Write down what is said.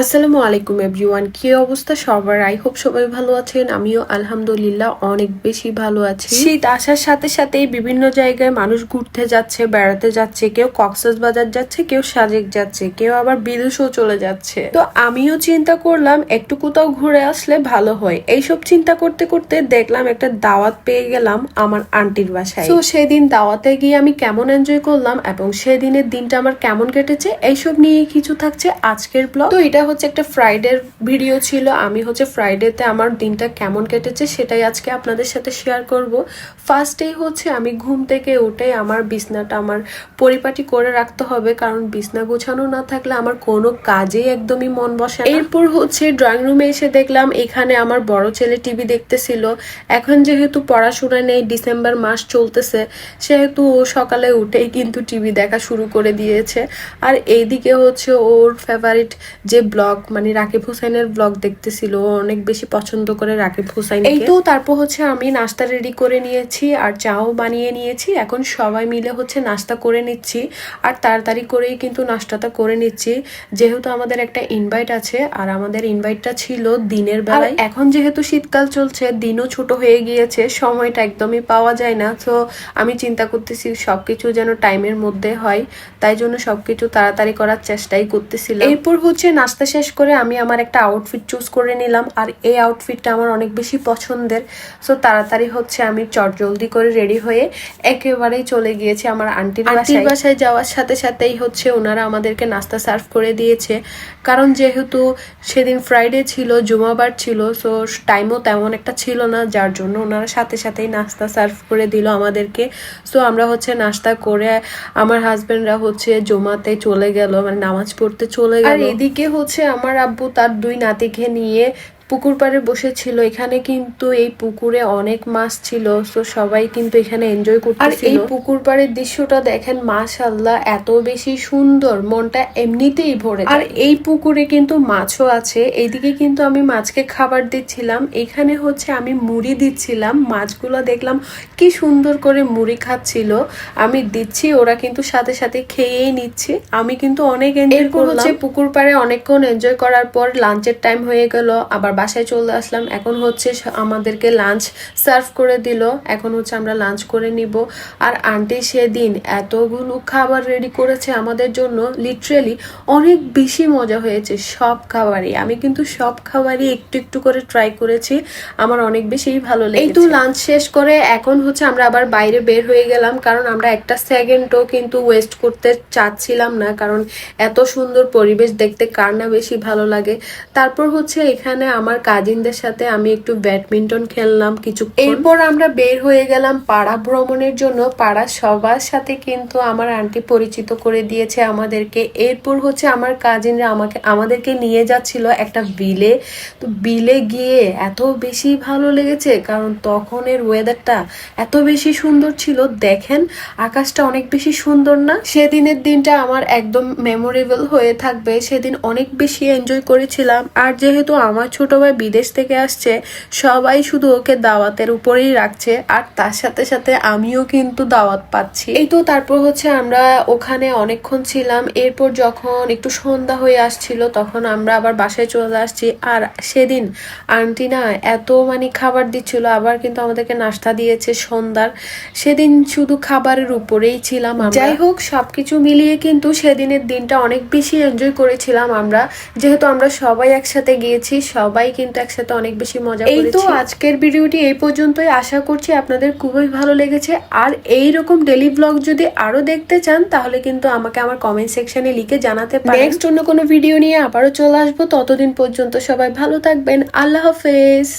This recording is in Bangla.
আসসালামু আলাইকুম এভরিওয়ান কি অবস্থা সবার? আই হোপ সবাই ভালো আছেন। আমিও আলহামদুলিল্লাহ অনেক বেশি ভালো আছি। শীত আসার সাথে সাথেই বিভিন্ন জায়গায় মানুষ ঘুরতে যাচ্ছে বেড়াতে যাচ্ছে কেউ কক্সেস বাজার যাচ্ছে কেউ সাজেক যাচ্ছে কেউ আবার বিদেশেও চলে যাচ্ছে। তো আমিও চিন্তা করলাম একটু কোথাও ঘুরে আসলে ভালো হয়। এইসব চিন্তা করতে করতে দেখলাম একটা দাওয়াত পেয়ে গেলাম আমার আন্টির বাসায়। তো সেদিন দাওয়াতে গিয়ে আমি কেমন এনজয় করলাম এবং সেদিনের দিনটা আমার কেমন কেটেছে এইসব নিয়ে কিছু থাকছে আজকের ব্লগ তো এটা হচ্ছে একটা ফ্রাইডের ভিডিও ছিল। আমি হচ্ছে ফ্রাইডেতে আমার দিনটা কেমন কেটেছে সেটাই আজকে আপনাদের সাথে শেয়ার করব। ফার্স্টেই হচ্ছে আমি ঘুম থেকে উঠে আমার বিছনাটা আমার পরিপাটি করে রাখতে হবে, কারণ বিছনা গোছানো না থাকলে আমার কোনো কাজেই একদমই মন বসে এরপর হচ্ছে ড্রয়িং রুমে এসে দেখলাম এখানে আমার বড় ছেলে টিভি দেখতেছিল। এখন যেহেতু পড়াশোনা নেই ডিসেম্বর মাস চলতেছে, সেহেতু ও সকালে উঠেই কিন্তু টিভি দেখা শুরু করে দিয়েছে। আর এইদিকে হচ্ছে ওর ফেভারিট যে ব্লগ মানে রাকিব হোসেনের ব্লগ দেখতেছিল অনেক বেশি পছন্দ করে রাকিব হোসেন এই তো তারপর হচ্ছে আমি নাস্তা রেডি করে নিয়েছি আর চাও বানিয়ে নিয়েছি এখন সবাই মিলে হচ্ছে নাস্তা করে নিচ্ছি আর তাড়াতাড়ি করেই কিন্তু নাস্তাটা করে নিচ্ছি। যেহেতু আমাদের একটা ইনভাইট আছে আর আমাদের ইনভাইটটা ছিল দিনের বেলায়। এখন যেহেতু শীতকাল চলছে দিনও ছোট হয়ে গিয়েছে সময়টা একদমই পাওয়া যায় না তো আমি চিন্তা করতেছি সবকিছু যেন টাইমের মধ্যে হয় তাই জন্য সবকিছু তাড়াতাড়ি করার চেষ্টাই করতেছিলাম। এরপর হচ্ছে নাস্তা শেষ করে আমি আমার একটা আউটফিট চুজ করে নিলাম। আর এই আউটফিটটা আমার অনেক বেশি পছন্দের। সো তাড়াতাড়ি হচ্ছে আমি চট জলদি করে রেডি হয়ে একেবারেই চলে গিয়েছি আমার আন্টির আন্টির বাসায় যাওয়ার সাথে সাথেই হচ্ছে ওনারা আমাদেরকে নাস্তা সার্ভ করে দিয়েছে। কারণ যেহেতু সেদিন ফ্রাইডে ছিল জুমাবার ছিল সো টাইমও তেমন একটা ছিল না যার জন্য ওনারা সাথে সাথেই নাস্তা সার্ভ করে দিল আমাদেরকে। সো আমরা হচ্ছে নাস্তা করে আমার হাজবেন্ডরা হচ্ছে জমাতে চলে গেল মানে নামাজ পড়তে চলে গেল। আর এদিকে হচ্ছে আমার আব্বু তার দুই নাতিকে নিয়ে পুকুর পাড়ে বসেছিল এখানে কিন্তু এই পুকুরে অনেক মাছ ছিল তো সবাই কিন্তু এখানে এনজয় করতে আর এই পুকুর পাড়ের দৃশ্যটা দেখেন মাশাল্লাহ এত বেশি সুন্দর মনটা এমনিতেই ভরে আর এই পুকুরে কিন্তু মাছও আছে। এইদিকে কিন্তু আমি মাছকে খাবার দিচ্ছিলাম। এখানে হচ্ছে আমি মুড়ি দিচ্ছিলাম। মাছগুলো দেখলাম কি সুন্দর করে মুড়ি খাচ্ছিল। আমি দিচ্ছি ওরা কিন্তু সাথে সাথে খেয়েই নিচ্ছে। আমি কিন্তু অনেক এনজয় করলাম। পুকুর পাড়ে অনেকক্ষণ এনজয় করার পর লাঞ্চের টাইম হয়ে গেল। আবার বাসায় চলে আসলাম। এখন হচ্ছে আমাদেরকে লাঞ্চ সার্ভ করে দিল। এখন হচ্ছে আমরা লাঞ্চ করে নিব। আর আন্টি সেদিন এতগুলো খাবার রেডি করেছে আমাদের জন্য। লিটারেলি অনেক বেশি মজা হয়েছে সব খাবারই। আমি কিন্তু সব খাবারই একটু একটু করে ট্রাই করেছি। আমার অনেক বেশি ভালো লেগেছে এই তো লাঞ্চ শেষ করে এখন হচ্ছে আমরা আবার বাইরে বের হয়ে গেলাম। কারণ আমরা একটা সেকেন্ডও কিন্তু ওয়েস্ট করতে চাচ্ছিলাম না। কারণ এত সুন্দর পরিবেশ দেখতে কার না বেশি ভালো লাগে। তারপর হচ্ছে এখানে আমার কাজিনদের সাথে আমি একটু ব্যাডমিন্টন খেললাম কিছু এরপর আমরা বের হয়ে গেলাম পাড়া ভ্রমণের জন্য। পাড়া সবার সাথে কিন্তু আমার আন্টি পরিচিত করে দিয়েছে আমাদেরকে। এরপর হচ্ছে আমার কাজিনরা আমাকে, আমাদেরকে নিয়ে যাচ্ছিল একটা বিলে। তো বিলে গিয়ে এত বেশি ভালো লেগেছে, কারণ তখনের ওয়েদারটা এত বেশি সুন্দর ছিল। দেখেন, আকাশটা অনেক বেশি সুন্দর না? সেদিনের দিনটা আমার একদম মেমোরেবল হয়ে থাকবে। সেদিন অনেক বেশি এনজয় করেছিলাম। আর যেহেতু আমার ছোট ভাই বিদেশ থেকে আসছে, সবাই শুধু ওকে দাওয়াতের উপরেই রাখছে, আর তার সাথে সাথে আমিও কিন্তু দাওয়াত পাচ্ছি। এই তো তারপর হচ্ছে আমরা ওখানে অনেকক্ষণ ছিলাম, এরপর যখন একটু সন্ধ্যা হয়ে আসছিল, তখন আমরা আবার বাসায় চলে আসছি। আর সেদিন আন্টি না এত মানে খাবার দিচ্ছিল, আবার কিন্তু আমাদেরকে নাস্তা দিয়েছে সন্ধ্যার। সেদিন শুধু খাবারের উপরেই ছিলাম যাই হোক, সবকিছু মিলিয়ে কিন্তু সেদিনের দিনটা অনেক বেশি এনজয় করেছিলাম আমরা। যেহেতু আমরা সবাই একসাথে গিয়েছি সবাই কিন্তু একসাথে অনেক বেশি মজা এই তো আজকের ভিডিওটি এই পর্যন্তই। আশা করছি আপনাদের খুবই ভালো লেগেছে। আর এই রকম ডেলি ব্লগ যদি আরও দেখতে চান তাহলে কিন্তু আমাকে আমার কমেন্ট সেকশনে লিখে জানাতে পারেন। নেক্সট অন্য কোনো ভিডিও নিয়ে আবারও চলে আসব। ততদিন পর্যন্ত সবাই ভালো থাকবেন। আল্লাহ হাফেজ।